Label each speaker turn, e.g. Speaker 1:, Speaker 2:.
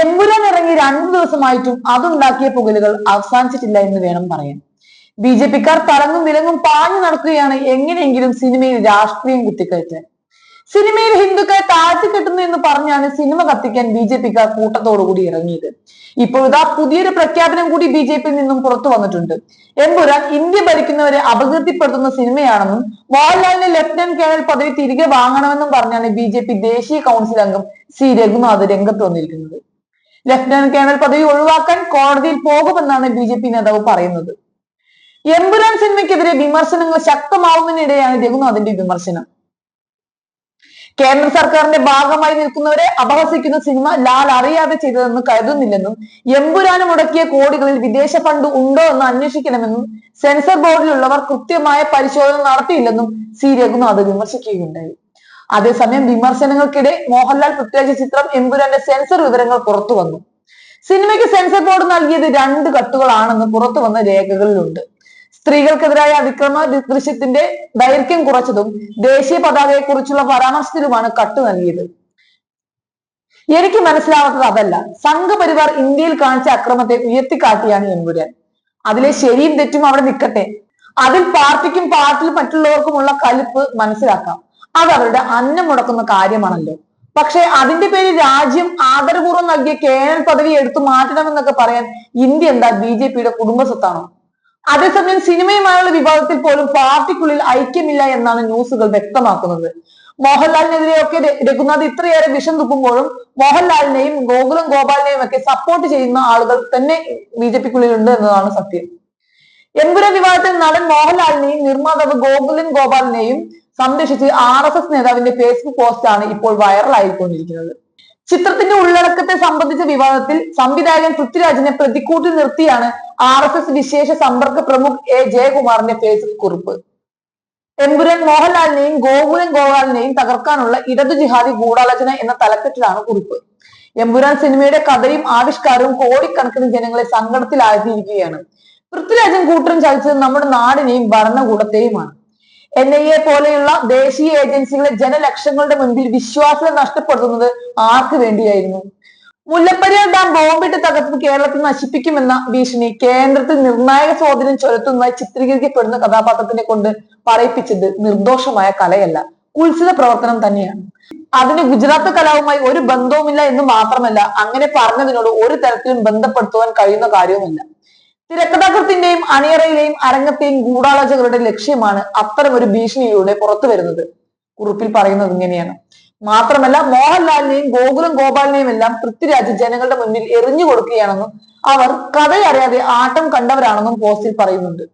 Speaker 1: എമ്പുരാൻ ഇറങ്ങി രണ്ടു ദിവസമായിട്ടും അതുണ്ടാക്കിയ പുകലുകൾ അവസാനിച്ചിട്ടില്ല എന്ന് വേണം പറയാൻ. ബി ജെ പിക്കാർ തലങ്ങും വിലങ്ങും പാഞ്ഞു നടക്കുകയാണ് എങ്ങനെയെങ്കിലും സിനിമയിൽ രാഷ്ട്രീയം കുത്തിക്കയറ്റാൻ. സിനിമയിൽ ഹിന്ദുക്കളെ താഴ്ത്തിക്കെട്ടുന്നു എന്ന് പറഞ്ഞാണ് സിനിമ കത്തിക്കാൻ ബി ജെ പിക്കാർ കൂട്ടത്തോടുകൂടി ഇറങ്ങിയത്. ഇപ്പോൾ ഇതാ പുതിയൊരു പ്രഖ്യാപനം കൂടി ബി ജെ പിയിൽ നിന്നും പുറത്തു വന്നിട്ടുണ്ട്. എമ്പുരാൻ ഇന്ത്യ ഭരിക്കുന്നവരെ അപകീർത്തിപ്പെടുത്തുന്ന സിനിമയാണെന്നും വാൽലാലിന് ലഫ്റ്റനന്റ് കേണൽ പദവി തിരികെ വാങ്ങണമെന്നും പറഞ്ഞാണ് ബി ജെ പി ദേശീയ കൗൺസിൽ അംഗം സി രഘുനാഥ് രംഗത്ത് വന്നിരിക്കുന്നത്. ലഫ്റ്റനന്റ് കേണൽ പദവി ഒഴിവാക്കാൻ കോടതിയിൽ പോകുമെന്നാണ് ബി ജെ പി നേതാവ് പറയുന്നത്. എമ്പുരാൻ സിനിമയ്ക്കെതിരെ വിമർശനങ്ങൾ ശക്തമാവുന്നതിനിടെയാണ് രഘുനാഥിന്റെ വിമർശനം. കേന്ദ്ര സർക്കാരിന്റെ ഭാഗമായി നിൽക്കുന്നവരെ അപഹസിക്കുന്ന സിനിമ ലാൽ അറിയാതെ ചെയ്തതെന്ന് കരുതുന്നില്ലെന്നും എമ്പുരാന് മുടക്കിയ കോടികളിൽ വിദേശ ഫണ്ട് ഉണ്ടോ എന്ന് അന്വേഷിക്കണമെന്നും സെൻസർ ബോർഡിലുള്ളവർ കൃത്യമായ പരിശോധന നടത്തിയില്ലെന്നും സി രഘുനാഥ് വിമർശിക്കുകയുണ്ടായി. അതേസമയം വിമർശനങ്ങൾക്കിടെ മോഹൻലാൽ പൃഥ്വിരാജ് ചിത്രം എമ്പുരാന്റെ സെൻസർ വിവരങ്ങൾ പുറത്തു വന്നു സിനിമയ്ക്ക് സെൻസർ ബോർഡ് നൽകിയത് രണ്ട് കട്ടുകളാണെന്ന് പുറത്തു വന്ന രേഖകളിലുണ്ട്. സ്ത്രീകൾക്കെതിരായ അതിക്രമ ദൃശ്യത്തിന്റെ ദൈർഘ്യം കുറച്ചതും ദേശീയ പതാകയെ കുറിച്ചുള്ള പരാമർശത്തിലുമാണ് കട്ട് നൽകിയത്. എനിക്ക് മനസ്സിലാവാത്തത് അതല്ല. സംഘപരിവാർ ഇന്ത്യയിൽ കാണിച്ച അക്രമത്തെ ഉയർത്തിക്കാട്ടിയാണ് എൻപുരാൻ അതിലെ ശരിയും തെറ്റും അവിടെ നിൽക്കട്ടെ. അതിൽ പാർട്ടിക്കും പാർട്ടിയിൽ മറ്റുള്ളവർക്കുമുള്ള കലിപ്പ് മനസ്സിലാക്കാം. അത് അവരുടെ അന്നം മുടക്കുന്ന കാര്യമാണല്ലോ. പക്ഷെ അതിന്റെ പേര് രാജ്യം ആദരപൂർവം നൽകിയ കേണൽ പദവി എടുത്തു മാറ്റണമെന്നൊക്കെ പറയാൻ ഇന്ത്യ എന്താ ബി ജെ പിയുടെ കുടുംബ സ്വത്താണോ? അതേസമയം സിനിമയുമായുള്ള വിവാദത്തിൽ പോലും പാർട്ടിക്കുള്ളിൽ ഐക്യമില്ല എന്നാണ് ന്യൂസുകൾ വ്യക്തമാക്കുന്നത്. മോഹൻലാലിനെതിരെയൊക്കെ രഘുനാഥ് ഇത്രയേറെ വിഷം തുപ്പുമ്പോഴും മോഹൻലാലിനെയും ഗോകുലം ഗോപാലിനെയും ഒക്കെ സപ്പോർട്ട് ചെയ്യുന്ന ആളുകൾ തന്നെ ബി ജെ പിക്കുള്ളിലുണ്ട് എന്നതാണ് സത്യം. എമ്പുര വിവാദത്തിൽ നടൻ മോഹൻലാലിനെയും നിർമ്മാതാവ് ഗോകുലൻ ഗോപാലിനെയും സംരക്ഷിച്ച് ആർ എസ് എസ് നേതാവിന്റെ ഫേസ്ബുക്ക് പോസ്റ്റാണ് ഇപ്പോൾ വൈറലായിക്കൊണ്ടിരിക്കുന്നത് ചിത്രത്തിന്റെ ഉള്ളടക്കത്തെ സംബന്ധിച്ച വിവാദത്തിൽ സംവിധായകൻ പൃഥ്വിരാജിനെ പ്രതിക്കൂട്ടിൽ നിർത്തിയാണ് ആർ എസ് എസ് വിശേഷ സമ്പർക്ക പ്രമുഖ് എ ജയകുമാറിന്റെ ഫേസ്ബുക്ക് കുറിപ്പ്. എമ്പുരൻ മോഹൻലാലിനെയും ഗോകുലൻ ഗോപാലിനെയും തകർക്കാനുള്ള ഇടതു ജിഹാദി ഗൂഢാലോചന എന്ന തലക്കെട്ടിലാണ് കുറിപ്പ്. എമ്പുരാൻ സിനിമയുടെ കഥയും ആവിഷ്കാരവും കോടിക്കണക്കിന് ജനങ്ങളെ സങ്കടത്തിലാഴ്ത്തിയിരിക്കുകയാണ്. പൃഥ്വിരാജൻ കൂട്ടരും ചതിച്ചത് നമ്മുടെ നാടിനെയും ഭരണകൂടത്തെയുമാണ്. എൻ ഐ എ പോലെയുള്ള ദേശീയ ഏജൻസികളെ ജനലക്ഷങ്ങളുടെ മുൻപിൽ വിശ്വാസം നഷ്ടപ്പെടുത്തുന്നത് ആർക്ക് വേണ്ടിയായിരുന്നു? മുല്ലപ്പെരിയാർ ഡാം ബോംബിട്ട് തകർത്ത് കേരളത്തെ നശിപ്പിക്കുമെന്ന ഭീഷണി കേന്ദ്രത്തിൽ നിർണായക സ്വാധീനം ചെലുത്തുന്നതായി ചിത്രീകരിക്കപ്പെടുന്ന കഥാപാത്രത്തിനെ കൊണ്ട് പറയിപ്പിച്ചത് നിർദോഷമായ കലയല്ല കുത്സിത പ്രവർത്തനം തന്നെയാണ്. അതിന് ഗുജറാത്ത് കലാവുമായി ഒരു ബന്ധവുമില്ല എന്ന് മാത്രമല്ല അങ്ങനെ പറഞ്ഞതിനോട് ഒരു തരത്തിലും ബന്ധപ്പെടുത്തുവാൻ കഴിയുന്ന കാര്യവുമല്ല. തിരക്കഥാകൃത്തിന്റെയും അണിയറയിലെയും അരങ്ങത്തെയും ഗൂഢാലോചകരുടെ ലക്ഷ്യമാണ് അത്തരം ഒരു ഭീഷണിയിലൂടെ പുറത്തു വരുന്നത്. കുറിപ്പിൽ പറയുന്നത് ഇങ്ങനെയാണ്. മാത്രമല്ല മോഹൻലാലിനെയും ഗോകുലം ഗോപാലിനെയും എല്ലാം പൃഥ്വിരാജ് ജനങ്ങളുടെ മുന്നിൽ എറിഞ്ഞു കൊടുക്കുകയാണെന്നും അവർ കഥയറിയാതെ ആട്ടം കണ്ടവരാണെന്നും പോസ്റ്റിൽ പറയുന്നുണ്ട്.